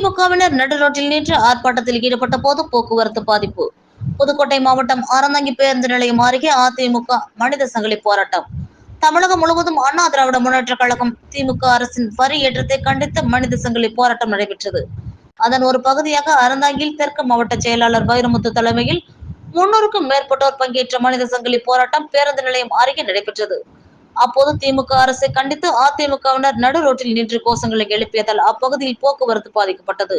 திமுகவினர் நடுரோட்டில் நின்று ஆர்ப்பாட்டத்தில் ஈடுபட்ட போது போக்குவரத்து பாதிப்பு. புதுக்கோட்டை மாவட்டம் அறந்தங்கி பேருந்து நிலையம் அருகே அதிமுக மனித சங்கிலி போராட்டம். தமிழகம் முழுவதும் அண்ணா திராவிட முன்னேற்ற கழகம் திமுக அரசின் வரி ஏற்றத்தை கண்டித்து மனித சங்கிலி போராட்டம் நடைபெற்றது. அதன் ஒரு பகுதியாக அறந்தாங்கியில் தெற்கு மாவட்ட செயலாளர் வைரமுத்து தலைமையில் முன்னூறுக்கும் மேற்பட்டோர் பங்கேற்ற மனித சங்கிலி போராட்டம் பேருந்து நிலையம் அருகே நடைபெற்றது. அப்போது திமுக அரசை கண்டித்து அதிமுகவினர் நடு ரோட்டில் நின்று கோஷங்களை எழுப்பியதால் அப்பகுதியில் போக்குவரத்து பாதிக்கப்பட்டது.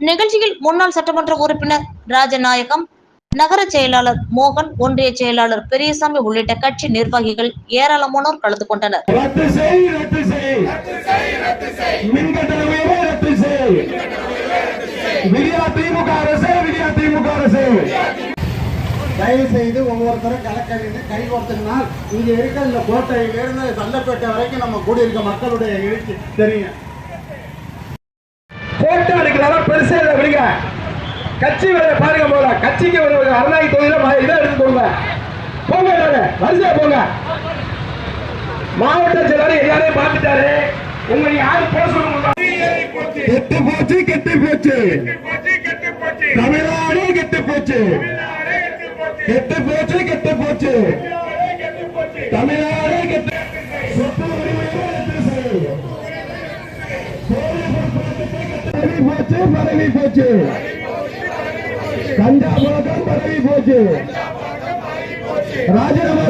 நிகழ்ச்சியில் முன்னாள் சட்டமன்ற உறுப்பினர் ராஜநாயகம் நகர செயலாளர் மோகன் ஒன்றிய செயலாளர் பெரியசாமி உள்ளிட்ட கட்சி நிர்வாகிகள் ஏராளமானோர் கலந்து கொண்டனர். திமுக அரசு திமுக அரசு. தயவு செய்து ஒவ்வொருத்தரும் கலக்கறிந்து கை கோர்த்துனால் இங்க இருக்க இந்த கோட்டையிலிருந்து சல்லப்பேட்டை வரைக்கும் நம்ம கூடியிருக்க மக்களுடைய எழுச்சி தெரியும் போட்டோ எடுக்கிறதா பெருசா இல்லை விடுங்க. கட்சி வேலை பாருங்க போல. கட்சிக்கு ஒரு அரணாய் தொகுதியில இதை எடுத்துக்கோங்க போங்க எல்லாரும், வரிசையா போங்க. மாவட்ட செயலாளர் எல்லாரையும் பார்த்துட்டாரு. உங்களை யாரு போக சொல்லுங்க கெட்டு போச்சு கெட்டு போச்சு. தமிழ்நாடு கெட்டு போச்சு. கெட்டு போச்சு கெட்டு போச்சு. தமிழ்நாடு கெட்டு. சொத்து உரிமையை போச்சு பரவி போச்சு. கஞ்சா பழக்கம் பரவி போச்சு. ராஜினாமா